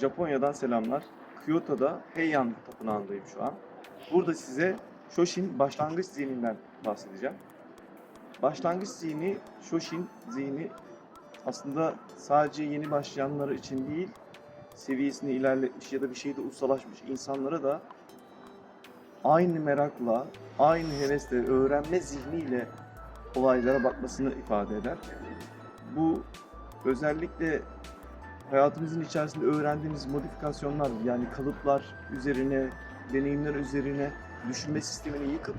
Japonya'dan selamlar. Kyoto'da Heian Tapınağı'ndayım şu an. Burada size Shoshin başlangıç zihninden bahsedeceğim. Başlangıç zihni, Shoshin zihni aslında sadece yeni başlayanlar için değil, seviyesini ilerletmiş ya da bir şeyde ustalaşmış insanlara da aynı merakla, aynı hevesle, öğrenme zihniyle olaylara bakmasını ifade eder. Bu özellikle hayatımızın içerisinde öğrendiğimiz modifikasyonlar yani kalıplar üzerine, deneyimler üzerine düşünme sistemini yıkıp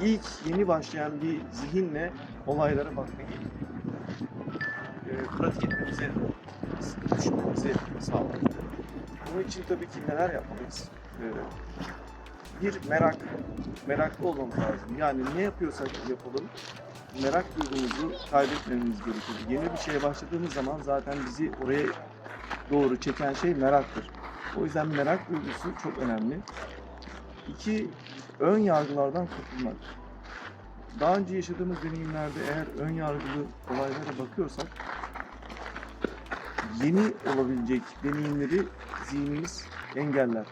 ilk yeni başlayan bir zihinle olaylara bakmayı e, pratik etmemizi, düşünmemizi sağlar. Bunun için tabii ki neler yapmalıyız? E, bir merak, meraklı olmamız lazım. Yani ne yapıyorsak yapalım, merak duygumuzu kaybetmememiz gerekiyor. Yeni bir şeye başladığımız zaman zaten bizi oraya doğru çeken şey meraktır. O yüzden merak duygusu çok önemli. İki, ön yargılardan kurtulmak. Daha önce yaşadığımız deneyimlerde eğer ön yargılı olaylara bakıyorsak yeni olabilecek deneyimleri zihnimiz engeller.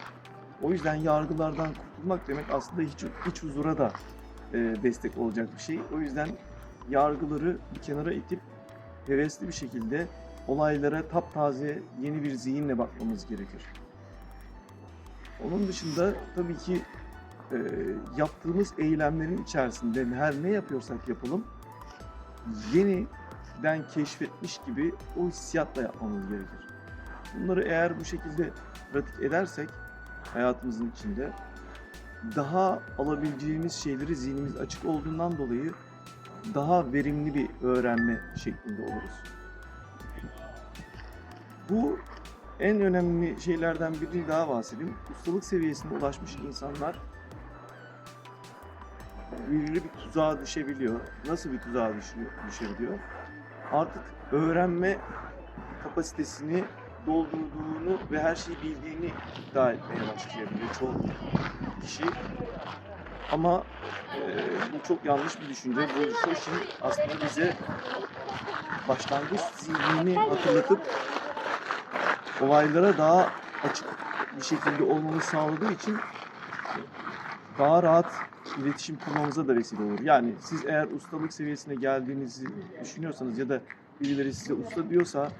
O yüzden yargılardan kurtulmak demek aslında hiç, iç huzura da destek olacak bir şey. O yüzden yargıları bir kenara itip hevesli bir şekilde olaylara taptaze yeni bir zihinle bakmamız gerekir. Onun dışında tabii ki e, yaptığımız eylemlerin içerisinde her ne yapıyorsak yapalım yeniden keşfetmiş gibi o hissiyatla yapmamız gerekir. Bunları eğer bu şekilde pratik edersek hayatımızın içinde daha alabileceğimiz şeyleri zihnimiz açık olduğundan dolayı daha verimli bir öğrenme şeklinde oluruz. Bu en önemli şeylerden birini daha bahsedeyim. Ustalık seviyesine ulaşmış insanlar belirli bir tuzağa düşebiliyor. Nasıl bir tuzağa düşüyor, düşebiliyor? Artık öğrenme kapasitesini doldurduğunu ve her şeyi bildiğini iddia etmeye başlayabiliyor çoğu kişi. Ama e, bu çok yanlış bir düşünce. Bu Shoshin aslında bize başlangıç zihnini hatırlatıp olaylara daha açık bir şekilde olmamızı sağladığı için daha rahat iletişim kurmamıza da vesile olur. Yani siz eğer ustalık seviyesine geldiğinizi düşünüyorsanız ya da birileri size usta diyorsa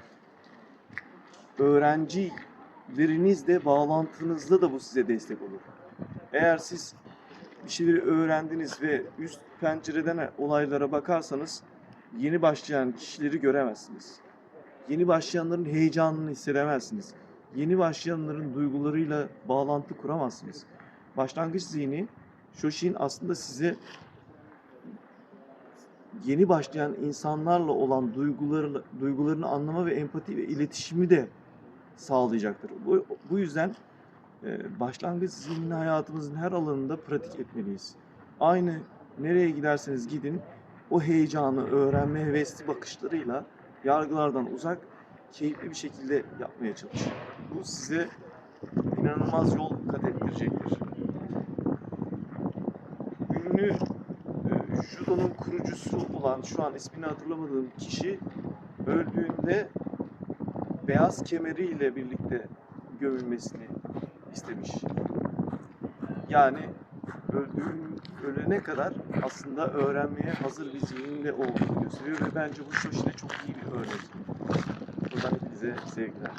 öğrencilerinizle bağlantınızda da bu size destek olur. Eğer siz bir şeyleri öğrendiniz ve üst pencereden olaylara bakarsanız yeni başlayan kişileri göremezsiniz. Yeni başlayanların heyecanını hissedemezsiniz. Yeni başlayanların duygularıyla bağlantı kuramazsınız. Başlangıç zihni, Shoshin aslında size yeni başlayan insanlarla olan duygularını, duygularını anlama ve empati ve iletişimi de sağlayacaktır. Bu, bu yüzden e, başlangıç zihnini hayatımızın her alanında pratik etmeliyiz. Aynı nereye giderseniz gidin o heyecanı, öğrenme hevesli bakışlarıyla yargılardan uzak, keyifli bir şekilde yapmaya çalışın. Bu size inanılmaz yol kat ettirecektir. Ünlü judo'nun kurucusu olan, şu an ismini hatırlamadığım kişi öldüğünde beyaz kemeriyle birlikte gömülmesini istemiş. Yani öldüğün ölene kadar aslında öğrenmeye hazır bir zihinle olduğunu gösteriyor ve bence bu Shoshin'e çok iyi bir örnek. Buradan hepinize sevgiler.